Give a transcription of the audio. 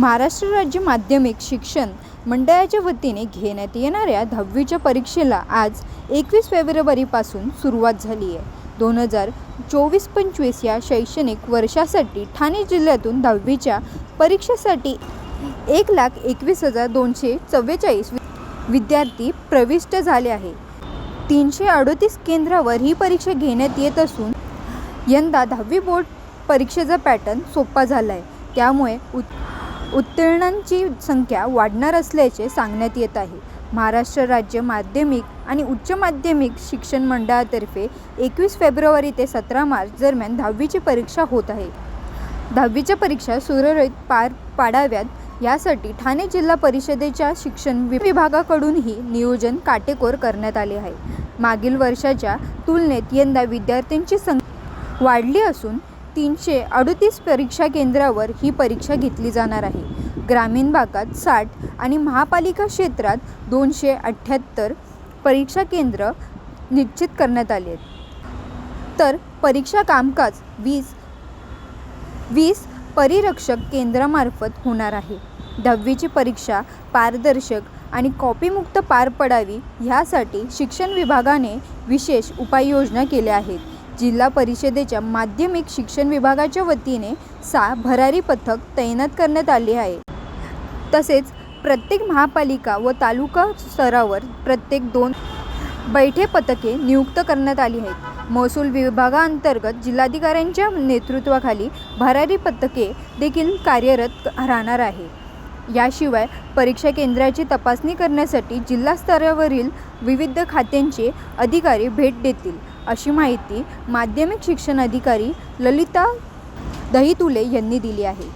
महाराष्ट्र राज्य माध्यमिक शिक्षण मंडळाच्या वतीने घेण्यात येणाऱ्या दहावीच्या परीक्षेला आज एकवीस फेब्रुवारीपासून सुरुवात झाली आहे. दोन हजार चोवीस पंचवीस या शैक्षणिक वर्षासाठी ठाणे जिल्ह्यातून दहावीच्या परीक्षेसाठी एक लाख एकवीस हजार दोनशे चव्वेचाळीस विद्यार्थी प्रविष्ट झाले आहे तीनशे अडोतीस केंद्रावर ही परीक्षा घेण्यात येत असून यंदा दहावी बोर्ड परीक्षेचा पॅटर्न सोपा झाला आहे त्यामुळे उत् उत्तीर्णांची संख्या वाढणार असल्याचे सांगण्यात येत आहे. महाराष्ट्र राज्य माध्यमिक आणि उच्च माध्यमिक शिक्षण मंडळातर्फे एकवीस फेब्रुवारी ते सतरा मार्च दरम्यान दहावीची परीक्षा होत आहे. दहावीच्या परीक्षा सुरळीत पार पाडाव्यात यासाठी ठाणे जिल्हा परिषदेच्या शिक्षण वि- विभागाकडूनही नियोजन काटेकोर करण्यात आले आहे. मागील वर्षाच्या तुलनेत यंदा विद्यार्थ्यांची संख्या वाढली असून तीनशे अडतीस परीक्षा केंद्रावर ही परीक्षा घेतली जाणार आहे. ग्रामीण भागात साठ आणि महापालिका क्षेत्रात दोनशे अठ्ठ्याहत्तर परीक्षा केंद्र निश्चित करण्यात आले आहेत. तर परीक्षा कामकाज वीस वीस परिरक्षक केंद्रामार्फत होणार आहे. दहावीची परीक्षा पारदर्शक आणि कॉपीमुक्त पार पडावी ह्यासाठी शिक्षण विभागाने विशेष उपाययोजना केल्या आहेत. जिल्हा परिषदेच्या माध्यमिक शिक्षण विभागाच्या वतीने सा भरारी पथक तैनात करण्यात आले आहे. तसेच प्रत्येक महापालिका व तालुका स्तरावर प्रत्येक दोन बैठे पथके नियुक्त करण्यात आली आहेत. महसूल विभागाअंतर्गत जिल्हाधिकाऱ्यांच्या नेतृत्वाखाली भरारी पथके देखील कार्यरत राहणार आहे. याशिवाय परीक्षा केंद्राची तपासणी करण्यासाठी जिल्हा स्तरावरील विविध खात्यांचे अधिकारी भेट देतील. अशी माहिती माध्यमिक शिक्षण अधिकारी ललिता दहितुले यांनी दिली आहे.